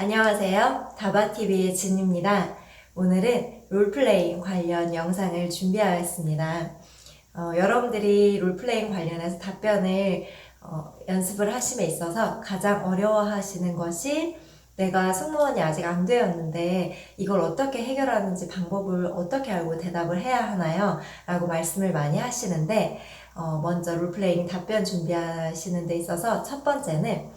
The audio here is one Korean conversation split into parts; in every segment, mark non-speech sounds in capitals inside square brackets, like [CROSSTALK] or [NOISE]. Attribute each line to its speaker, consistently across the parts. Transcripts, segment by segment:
Speaker 1: 안녕하세요. 다바TV의 진입니다. 오늘은 롤플레잉 관련 영상을 준비하였습니다. 어, 여러분들이 롤플레잉 관련해서 답변을 어, 연습을 하심에 있어서 가장 어려워하시는 것이 내가 승무원이 아직 안 되었는데 이걸 어떻게 해결하는지 방법을 어떻게 알고 대답을 해야 하나요? 라고 말씀을 많이 하시는데 어, 먼저 롤플레잉 답변 준비하시는 데 있어서 첫 번째는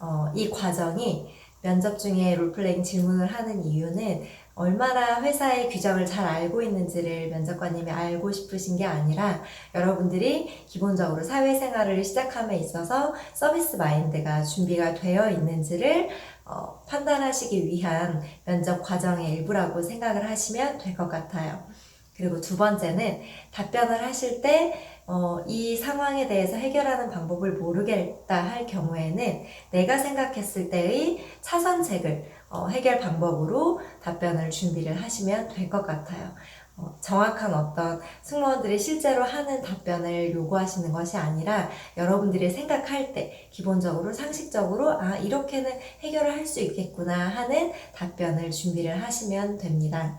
Speaker 1: 어, 이 과정이 면접 중에 롤플레잉 질문을 하는 이유는 얼마나 회사의 규정을 잘 알고 있는지를 면접관님이 알고 싶으신 게 아니라 여러분들이 기본적으로 사회생활을 시작함에 있어서 서비스 마인드가 준비가 되어 있는지를 어, 판단하시기 위한 면접 과정의 일부라고 생각을 하시면 될 것 같아요. 그리고 두 번째는 답변을 하실 때 어, 이 상황에 대해서 해결하는 방법을 모르겠다 할 경우에는 내가 생각했을 때의 차선책을 어, 해결 방법으로 답변을 준비를 하시면 될 것 같아요. 어, 정확한 어떤 승무원들이 실제로 하는 답변을 요구하시는 것이 아니라 여러분들이 생각할 때 기본적으로 상식적으로 아 이렇게는 해결을 할 수 있겠구나 하는 답변을 준비를 하시면 됩니다.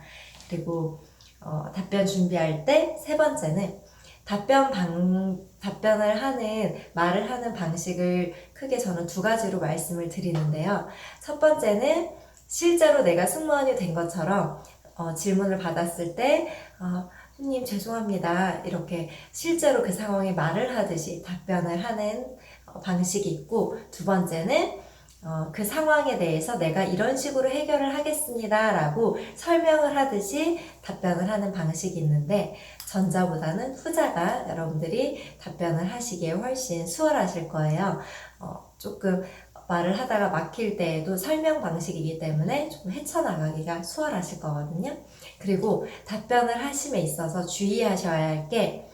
Speaker 1: 그리고 어, 답변 준비할 때 세 번째는 답변 방, 답변을 하는, 말을 하는 방식을 크게 저는 두 가지로 말씀을 드리는데요. 첫 번째는 실제로 내가 승무원이 된 것처럼 어, 질문을 받았을 때, 어, 손님 죄송합니다. 이렇게 실제로 그 상황에 말을 하듯이 답변을 하는 어, 방식이 있고, 두 번째는 어, 그 상황에 대해서 내가 이런 식으로 해결을 하겠습니다. 라고 설명을 하듯이 답변을 하는 방식이 있는데, 전자보다는 후자가 여러분들이 답변을 하시기에 훨씬 수월하실 거예요. 어, 조금 말을 하다가 막힐 때에도 설명 방식이기 때문에 조금 헤쳐나가기가 수월하실 거거든요. 그리고 답변을 하심에 있어서 주의하셔야 할 게,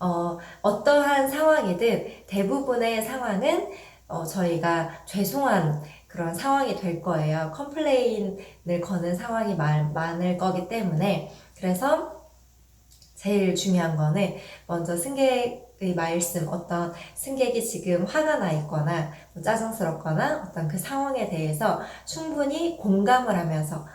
Speaker 1: 어, 어떠한 상황이든 대부분의 상황은 어, 저희가 죄송한 그런 상황이 될 거예요. 컴플레인을 거는 상황이 많, 많을 거기 때문에. 그래서 제일 중요한 거는 먼저 승객의 말씀, 어떤 승객이 지금 화가 나 있거나 뭐 짜증스럽거나 어떤 그 상황에 대해서 충분히 공감을 하면서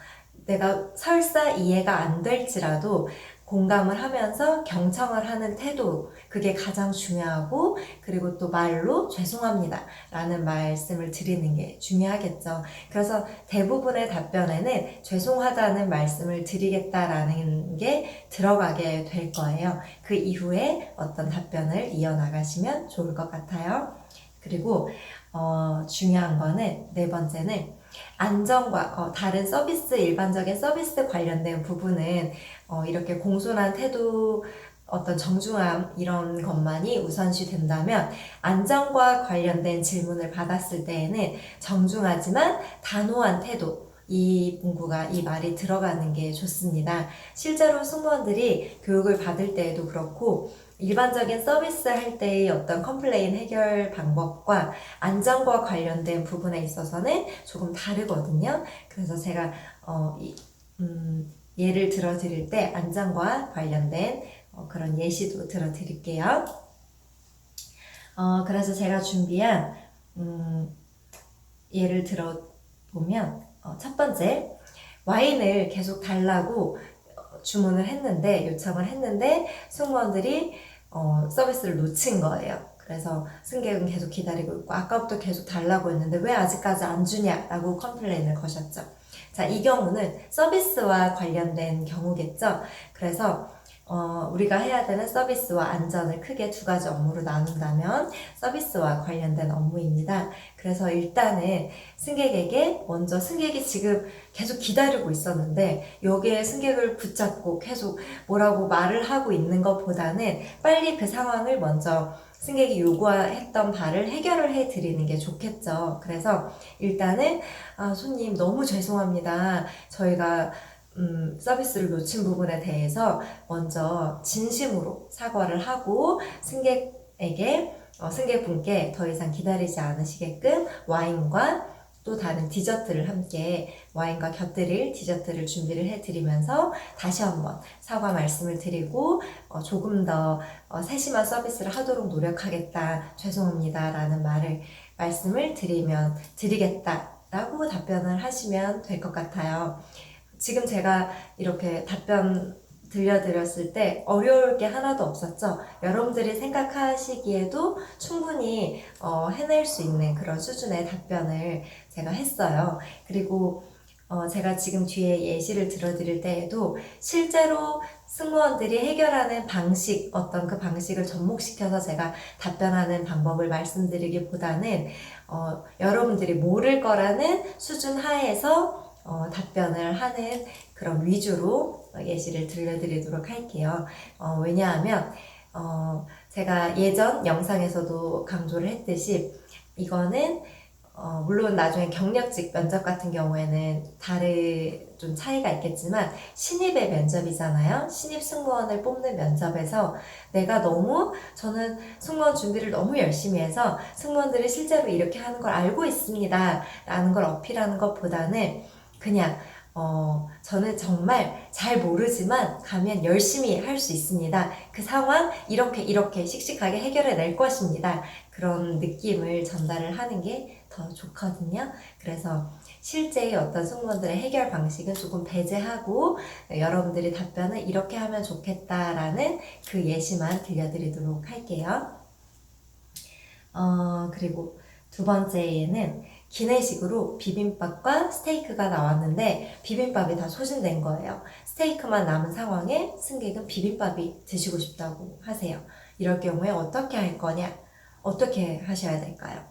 Speaker 1: 내가 설사 이해가 안 될지라도 공감을 하면서 경청을 하는 태도, 그게 가장 중요하고, 그리고 또 말로 죄송합니다. 라는 말씀을 드리는 게 중요하겠죠. 그래서 대부분의 답변에는 죄송하다는 말씀을 드리겠다라는 게 들어가게 될 거예요. 그 이후에 어떤 답변을 이어나가시면 좋을 것 같아요. 그리고, 어, 중요한 거는, 네 번째는 안전과 어, 다른 서비스, 일반적인 서비스 관련된 부분은 어, 이렇게 공손한 태도, 어떤 정중함 이런 것만이 우선시 된다면 안전과 관련된 질문을 받았을 때에는 정중하지만 단호한 태도 이 문구가 이 말이 들어가는 게 좋습니다. 실제로 승무원들이 교육을 받을 때에도 그렇고 일반적인 서비스 할 때의 어떤 컴플레인 해결 방법과 안전과 관련된 부분에 있어서는 조금 다르거든요. 그래서 제가 어, 이, 음, 예를 들어 드릴 때 안전과 관련된 어, 그런 예시도 들어 드릴게요. 어, 그래서 제가 준비한 음, 예를 들어 보면 어, 첫 번째 와인을 계속 달라고 어, 주문을 했는데 요청을 했는데 승무원들이 어, 서비스를 놓친 거예요. 그래서 승객은 계속 기다리고 있고 아까부터 계속 달라고 했는데 왜 아직까지 안 주냐라고 컴플레인을 거셨죠. 자, 이 경우는 서비스와 관련된 경우겠죠. 그래서 어, 우리가 해야 되는 서비스와 안전을 크게 두 가지 업무로 나눈다면 서비스와 관련된 업무입니다. 그래서 일단은 승객에게 먼저 승객이 지금 계속 기다리고 있었는데 여기에 승객을 붙잡고 계속 뭐라고 말을 하고 있는 것보다는 빨리 그 상황을 먼저 승객이 요구했던 바를 해결을 해 드리는 게 좋겠죠. 그래서 일단은 아, 손님 너무 죄송합니다. 저희가 음, 서비스를 놓친 부분에 대해서 먼저 진심으로 사과를 하고 승객에게 어, 승객분께 더 이상 기다리지 않으시게끔 와인과 또 다른 디저트를 함께 와인과 곁들일 디저트를 준비를 해드리면서 다시 한번 사과 말씀을 드리고 어, 조금 더 어, 세심한 서비스를 하도록 노력하겠다 죄송합니다 라는 말을 말씀을 드리면 드리겠다 라고 답변 답변을 하시면 될 것 같아요. 지금 제가 이렇게 답변 들려드렸을 때 어려울 게 하나도 없었죠. 여러분들이 생각하시기에도 충분히 어, 해낼 수 있는 그런 수준의 답변을 제가 했어요. 그리고 어, 제가 지금 뒤에 예시를 들어드릴 때에도 실제로 승무원들이 해결하는 방식, 어떤 그 방식을 접목시켜서 제가 답변하는 방법을 말씀드리기보다는 어, 여러분들이 모를 거라는 수준 하에서 어, 답변을 하는 그런 위주로 예시를 들려드리도록 할게요. 어, 왜냐하면 어, 제가 예전 영상에서도 강조를 했듯이 이거는 어, 물론 나중에 경력직 면접 같은 경우에는 다른 좀 차이가 있겠지만 신입의 면접이잖아요. 신입 승무원을 뽑는 면접에서 내가 너무 저는 승무원 준비를 너무 열심히 해서 승무원들이 실제로 이렇게 하는 걸 알고 있습니다. 라는 걸 어필하는 것보다는 그냥 어, 저는 정말 잘 모르지만 가면 열심히 할 수 있습니다. 그 상황 이렇게 이렇게 씩씩하게 해결해 낼 것입니다. 그런 느낌을 전달을 하는 게 더 좋거든요. 그래서 실제의 어떤 승무원들의 해결 방식은 조금 배제하고 여러분들이 답변을 이렇게 하면 좋겠다라는 그 예시만 들려드리도록 할게요. 어, 그리고 두 번째에는 기내식으로 비빔밥과 스테이크가 나왔는데 비빔밥이 다 소진된 거예요. 스테이크만 남은 상황에 승객은 비빔밥이 드시고 싶다고 하세요. 이럴 경우에 어떻게 할 거냐? 어떻게 하셔야 될까요?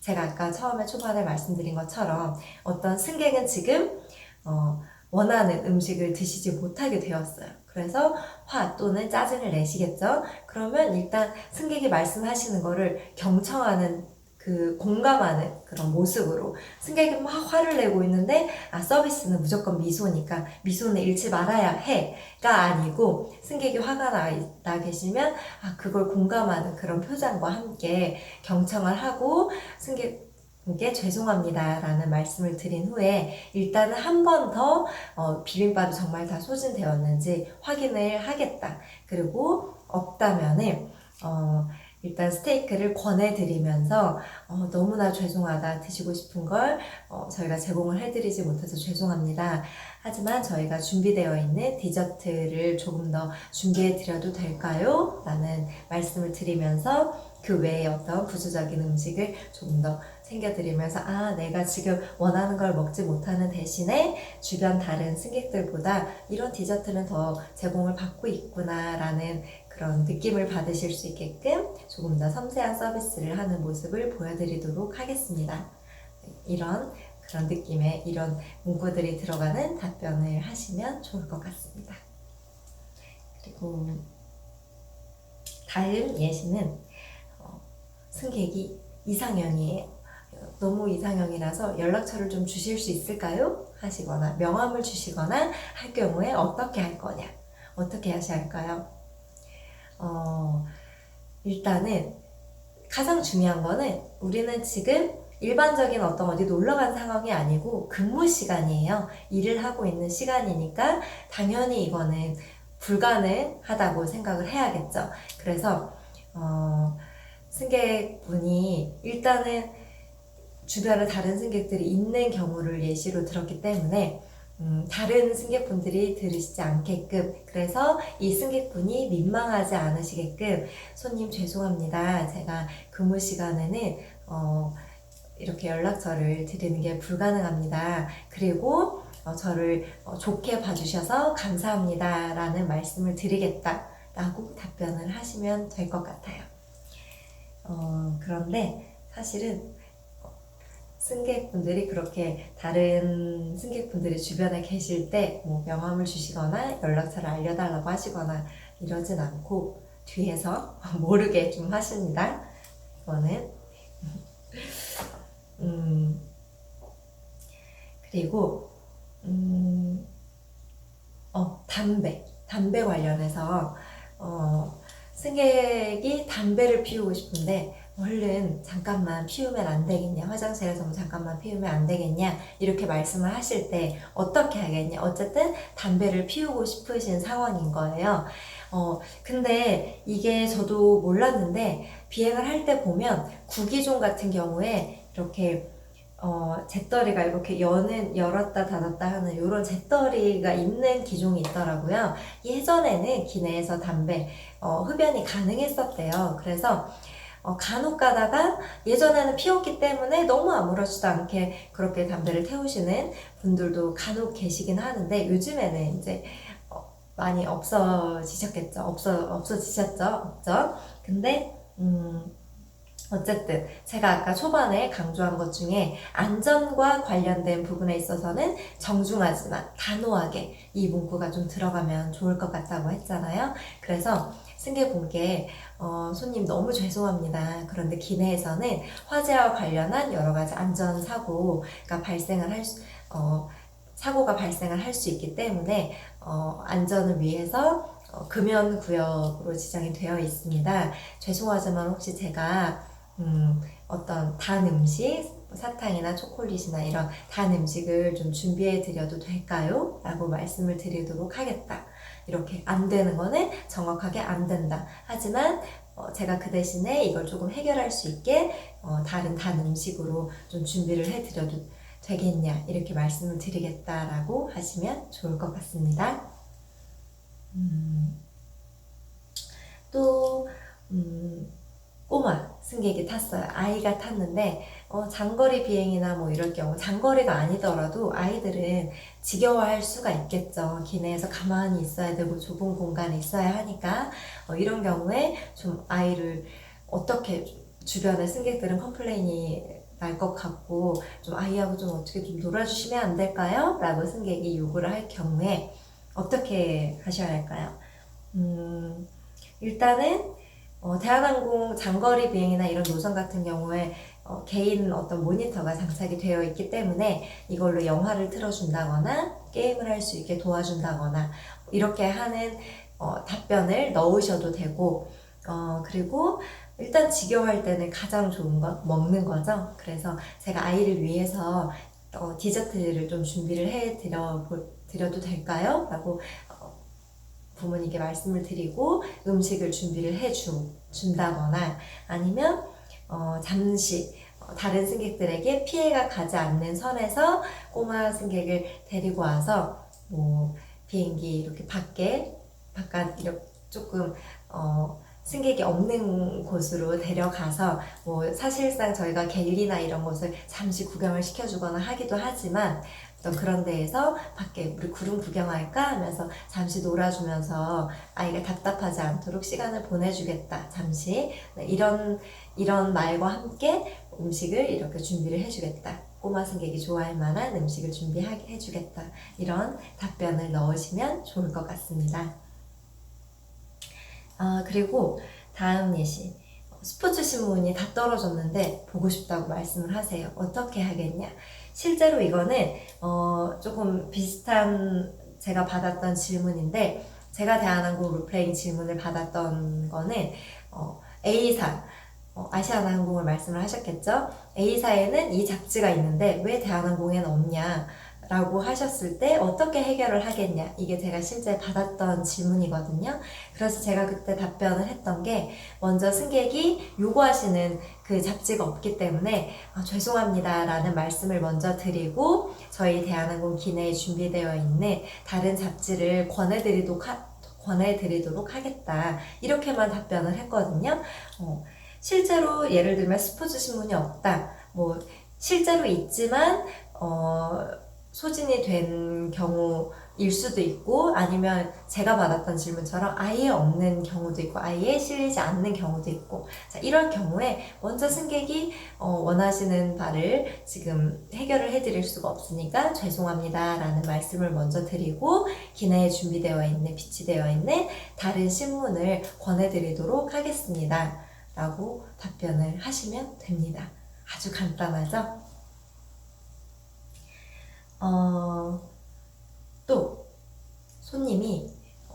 Speaker 1: 제가 아까 처음에 초반에 말씀드린 것처럼 어떤 승객은 지금 어, 원하는 음식을 드시지 못하게 되었어요. 그래서 화 또는 짜증을 내시겠죠? 그러면 일단 승객이 말씀하시는 거를 경청하는 그 공감하는 그런 모습으로 승객이 막 화를 내고 있는데 아 서비스는 무조건 미소니까 미소는 잃지 말아야 해가 아니고 승객이 화가 나, 나 계시면 아 그걸 공감하는 그런 표정과 함께 경청을 하고 승객께 죄송합니다 라는 말씀을 드린 후에 일단은 한 번 더 어, 비빔밥이 정말 다 소진되었는지 확인을 하겠다. 그리고 없다면은 어, 일단 스테이크를 권해드리면서 어, 너무나 죄송하다 드시고 싶은 걸 어, 저희가 제공을 해드리지 못해서 죄송합니다. 하지만 저희가 준비되어 있는 디저트를 조금 더 준비해 드려도 될까요? 라는 말씀을 드리면서 그 외에 어떤 부수적인 음식을 조금 더 챙겨드리면서 아 내가 지금 원하는 걸 먹지 못하는 대신에 주변 다른 승객들보다 이런 디저트는 더 제공을 받고 있구나 라는 그런 느낌을 받으실 수 있게끔 조금 더 섬세한 서비스를 하는 모습을 보여드리도록 하겠습니다. 이런 그런 느낌의 이런 문구들이 들어가는 답변을 하시면 좋을 것 같습니다. 그리고 다음 예시는 어, 승객이 이상형이에요. 너무 이상형이라서 연락처를 좀 주실 수 있을까요? 하시거나 명함을 주시거나 할 경우에 어떻게 할 거냐? 어떻게 하셔야 할까요? 어, 일단은 가장 중요한 거는 우리는 지금 일반적인 어떤 어디 놀러 간 상황이 아니고 근무 시간이에요. 일을 하고 있는 시간이니까 당연히 이거는 불가능하다고 생각을 해야겠죠. 그래서 어, 승객분이 일단은 주변에 다른 승객들이 있는 경우를 예시로 들었기 때문에 음, 다른 승객분들이 들으시지 않게끔 그래서 이 승객분이 민망하지 않으시게끔 손님 죄송합니다. 제가 근무 시간에는 어, 이렇게 연락처를 드리는 게 불가능합니다. 그리고 어, 저를 어, 좋게 봐주셔서 감사합니다. 라는 말씀을 드리겠다. 라고 답변을 하시면 될 것 같아요. 어, 그런데 사실은 승객분들이 그렇게 다른 승객분들이 주변에 계실 때 뭐 명함을 주시거나 연락처를 알려달라고 하시거나 이러진 않고 뒤에서 [LAUGHS] 모르게 좀 하십니다. 이거는. [LAUGHS] 음. 그리고 음, 어 담배. 담배 관련해서 어 승객이 담배를 피우고 싶은데 얼른 잠깐만 피우면 안 되겠냐 화장실에서 뭐 잠깐만 피우면 안 되겠냐 이렇게 말씀을 하실 때 어떻게 하겠냐 어쨌든 담배를 피우고 싶으신 상황인 거예요 어 근데 이게 저도 몰랐는데 비행을 할 때 보면 구기종 같은 경우에 이렇게 어, 잿더리가 이렇게 여는, 열었다 닫았다 하는 이런 잿더리가 있는 기종이 있더라고요. 예전에는 기내에서 담배, 어, 흡연이 가능했었대요. 그래서 어, 간혹 가다가 예전에는 피웠기 때문에 너무 아무렇지도 않게 그렇게 담배를 태우시는 분들도 간혹 계시긴 하는데 요즘에는 이제 어, 많이 없어지셨겠죠. 없어, 없어지셨죠. 없죠. 근데, 음, 어쨌든 제가 아까 초반에 강조한 것 중에 안전과 관련된 부분에 있어서는 정중하지만 단호하게 이 문구가 좀 들어가면 좋을 것 같다고 했잖아요. 그래서 승객분께 어, 손님 너무 죄송합니다. 그런데 기내에서는 화재와 관련한 여러 가지 안전 사고가 발생을 할 수, 어, 사고가 발생을 할 수 있기 때문에 어, 안전을 위해서 어, 금연 구역으로 지정이 되어 있습니다. 죄송하지만 혹시 제가 음, 어떤 단 음식, 사탕이나 초콜릿이나 이런 단 음식을 좀 준비해 드려도 될까요? 라고 말씀을 드리도록 하겠다. 이렇게 안 되는 거는 정확하게 안 된다. 하지만 어, 제가 그 대신에 이걸 조금 해결할 수 있게 어, 다른 단 음식으로 좀 준비를 해 드려도 되겠냐. 이렇게 말씀을 드리겠다라고 하시면 좋을 것 같습니다. 음, 또, 음, 꼬마 승객이 탔어요. 아이가 탔는데 어, 장거리 비행이나 뭐 이럴 경우 장거리가 아니더라도 아이들은 지겨워할 수가 있겠죠. 기내에서 가만히 있어야 되고 좁은 공간에 있어야 하니까 어, 이런 경우에 좀 아이를 어떻게 주변의 승객들은 컴플레인이 날 것 같고 좀 아이하고 좀 어떻게 좀 놀아주시면 안 될까요? 라고 승객이 요구를 할 경우에 어떻게 하셔야 할까요? 음, 일단은 어, 대한항공 장거리 비행이나 이런 노선 같은 경우에 어, 개인 어떤 모니터가 장착이 되어 있기 때문에 이걸로 영화를 틀어준다거나 게임을 할 수 있게 도와준다거나 이렇게 하는 어, 답변을 넣으셔도 되고 어, 그리고 일단 지겨워할 때는 가장 좋은 건 먹는 거죠. 그래서 제가 아이를 위해서 어, 디저트를 좀 준비를 해 드려 드려도 될까요? 라고 부모님께 말씀을 드리고 음식을 준비를 해 주, 준다거나 아니면 어, 잠시 어, 다른 승객들에게 피해가 가지 않는 선에서 꼬마 승객을 데리고 와서 뭐 비행기 이렇게 밖에 바깥 이렇게 조금 어, 승객이 없는 곳으로 데려가서 뭐 사실상 저희가 갤리나 이런 곳을 잠시 구경을 시켜주거나 하기도 하지만 어떤 그런 데에서 밖에 우리 구름 구경할까 하면서 잠시 놀아주면서 아이가 답답하지 않도록 시간을 보내주겠다 잠시 네, 이런 이런 말과 함께 음식을 이렇게 준비를 해주겠다 꼬마 승객이 좋아할 만한 음식을 준비하게 해주겠다 이런 답변을 넣으시면 좋을 것 같습니다. 아 그리고 다음 예시 스포츠 신문이 다 떨어졌는데 보고 싶다고 말씀을 하세요. 어떻게 하겠냐? 실제로 이거는 어, 조금 비슷한 제가 받았던 질문인데 제가 대한항공 롤플레잉 질문을 받았던 거는 어, A사 어, 아시아나항공을 말씀을 하셨겠죠? A사에는 이 잡지가 있는데 왜 대한항공에는 없냐? 라고 하셨을 때 어떻게 해결을 하겠냐. 이게 제가 실제 받았던 질문이거든요. 그래서 제가 그때 답변을 했던 게 먼저 승객이 요구하시는 그 잡지가 없기 때문에 아, 죄송합니다 라는 말씀을 먼저 드리고 저희 대한항공 기내에 준비되어 있는 다른 잡지를 권해드리도록, 하, 권해드리도록 하겠다. 이렇게만 답변을 했거든요. 어, 실제로 예를 들면 스포츠 신문이 없다. 뭐 실제로 있지만 어, 소진이 된 경우일 수도 있고 아니면 제가 받았던 질문처럼 아예 없는 경우도 있고 아예 실리지 않는 경우도 있고. 자 이럴 경우에 먼저 승객이 어, 원하시는 바를 지금 해결을 해드릴 수가 없으니까 죄송합니다 라는 말씀을 먼저 드리고 기내에 준비되어 있는 비치되어 있는 다른 신문을 권해드리도록 하겠습니다. 라고 답변을 하시면 됩니다. 아주 간단하죠? 어, 또 손님이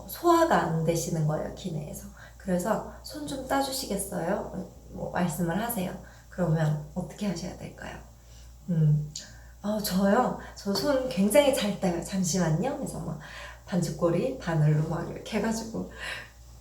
Speaker 1: 소화가 안 되시는 거예요 기내에서. 그래서 손 좀 따주시겠어요? 뭐 말씀을 하세요. 그러면 어떻게 하셔야 될까요? 음, 어, 저요? 저 손 굉장히 잘 따요. 잠시만요. 그래서 막 반죽꼬리 바늘로 막 이렇게 해가지고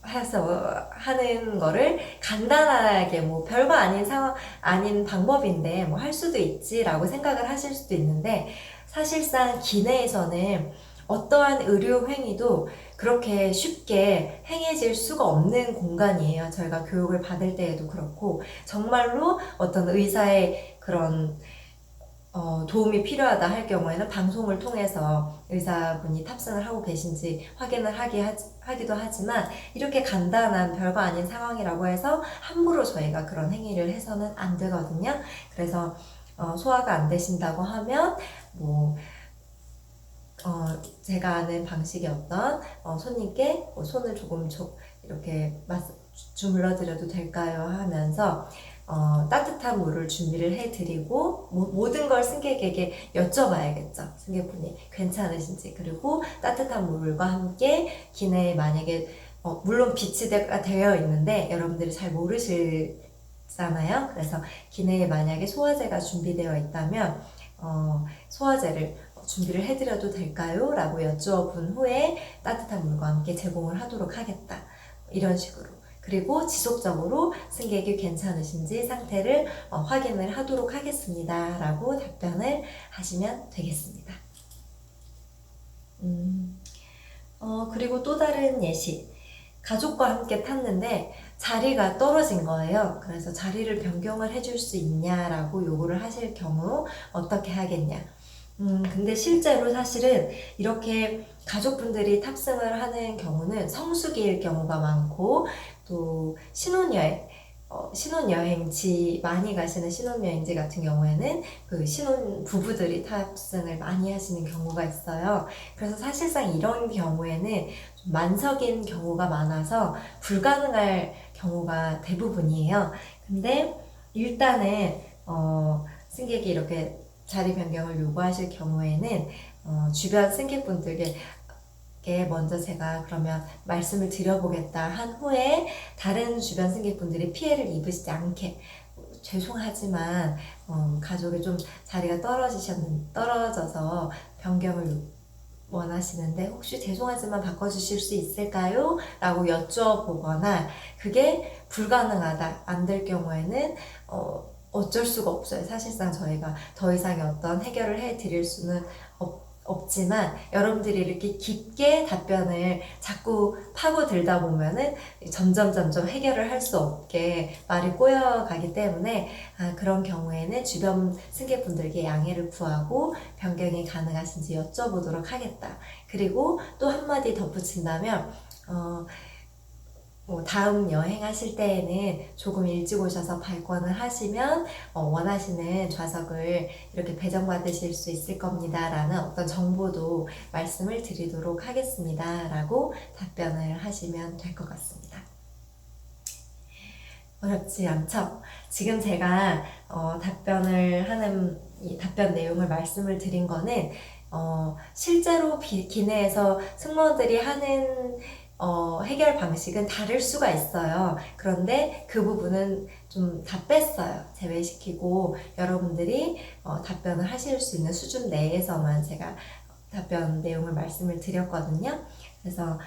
Speaker 1: 해서 하는 거를 간단하게 뭐 별거 아닌 상황 아닌 방법인데 뭐 할 수도 있지라고 생각을 하실 수도 있는데 사실상 기내에서는 어떠한 의료 행위도 그렇게 쉽게 행해질 수가 없는 공간이에요. 저희가 교육을 받을 때에도 그렇고 정말로 어떤 의사의 그런 어, 도움이 필요하다 할 경우에는 방송을 통해서 의사분이 탑승을 하고 계신지 확인을 하기, 하기도 하지만 이렇게 간단한 별거 아닌 상황이라고 해서 함부로 저희가 그런 행위를 해서는 안 되거든요. 그래서 어, 소화가 안 되신다고 하면 뭐 어, 제가 아는 방식이 어떤 어, 손님께 뭐 손을 조금 조, 이렇게 맞, 주물러 드려도 될까요? 하면서 어, 따뜻한 물을 준비를 해드리고 모, 모든 걸 승객에게 여쭤봐야겠죠. 승객분이 괜찮으신지 그리고 따뜻한 물과 함께 기내에 만약에 어, 물론 빛이 되, 되어 있는데 여러분들이 잘 모르시잖아요. 그래서 기내에 만약에 소화제가 준비되어 있다면 어, 소화제를 준비를 해드려도 될까요? 라고 여쭈어본 후에 따뜻한 물과 함께 제공을 하도록 하겠다. 이런 식으로. 그리고 지속적으로 승객이 괜찮으신지 상태를 어, 확인을 하도록 하겠습니다. 라고 답변을 하시면 되겠습니다. 음, 어, 그리고 또 다른 예시. 가족과 함께 탔는데 자리가 떨어진 거예요. 그래서 자리를 변경을 해줄 수 있냐라고 요구를 하실 경우 어떻게 하겠냐. 음, 근데 실제로 사실은 이렇게 가족분들이 탑승을 하는 경우는 성수기일 경우가 많고 또 신혼여행 어, 신혼여행지 많이 가시는 신혼여행지 같은 경우에는 그 신혼 부부들이 탑승을 많이 하시는 경우가 있어요. 그래서 사실상 이런 경우에는 좀 만석인 경우가 많아서 불가능할 경우가 대부분이에요. 근데 일단은 어, 승객이 이렇게 자리 변경을 요구하실 경우에는 어, 주변 승객분들께 먼저 제가 그러면 말씀을 드려보겠다 한 후에 다른 주변 승객분들이 피해를 입으시지 않게 죄송하지만 어, 가족이 좀 자리가 떨어지셨는 떨어져서 변경을 원하시는데 혹시 죄송하지만 바꿔주실 수 있을까요? 라고 여쭤보거나 그게 불가능하다 안 될 경우에는 어, 어쩔 수가 없어요. 사실상 저희가 더 이상의 어떤 해결을 해 드릴 수는 없, 없지만 여러분들이 이렇게 깊게 답변을 자꾸 파고들다 보면은 점점 점점 해결을 할 수 없게 말이 꼬여가기 때문에 아, 그런 경우에는 주변 승객분들께 양해를 구하고 변경이 가능하신지 여쭤보도록 하겠다. 그리고 또 한마디 덧붙인다면 어, 뭐 다음 여행하실 때에는 조금 일찍 오셔서 발권을 하시면 어, 원하시는 좌석을 이렇게 배정받으실 수 있을 겁니다. 라는 어떤 정보도 말씀을 드리도록 하겠습니다. 라고 답변을 하시면 될 것 같습니다. 어렵지 않죠? 지금 제가 어, 답변을 하는 이 답변 내용을 말씀을 드린 거는 어, 실제로 비, 기내에서 승무원들이 하는 어, 해결 방식은 다를 수가 있어요. 그런데 그 부분은 좀 다 뺐어요. 제외시키고 여러분들이 어, 답변을 하실 수 있는 수준 내에서만 제가 답변 내용을 말씀을 드렸거든요. 그래서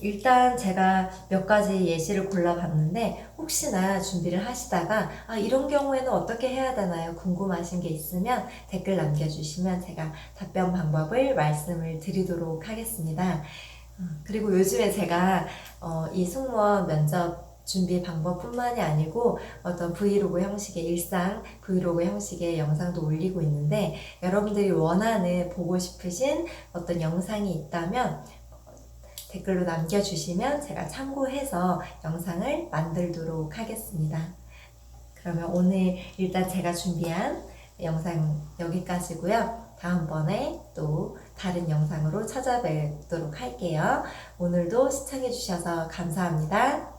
Speaker 1: 일단 제가 몇 가지 예시를 골라봤는데 혹시나 준비를 하시다가 아, 이런 경우에는 어떻게 해야 되나요? 궁금하신 게 있으면 댓글 남겨주시면 제가 답변 방법을 말씀을 드리도록 하겠습니다. 그리고 요즘에 제가 어, 이 승무원 면접 준비 방법뿐만이 아니고 어떤 브이로그 형식의 일상 브이로그 형식의 영상도 올리고 있는데 여러분들이 원하는 보고 싶으신 어떤 영상이 있다면 댓글로 남겨주시면 제가 참고해서 영상을 만들도록 하겠습니다. 그러면 오늘 일단 제가 준비한 영상 여기까지고요. 다음번에 또 다른 영상으로 찾아뵙도록 할게요. 오늘도 시청해주셔서 감사합니다.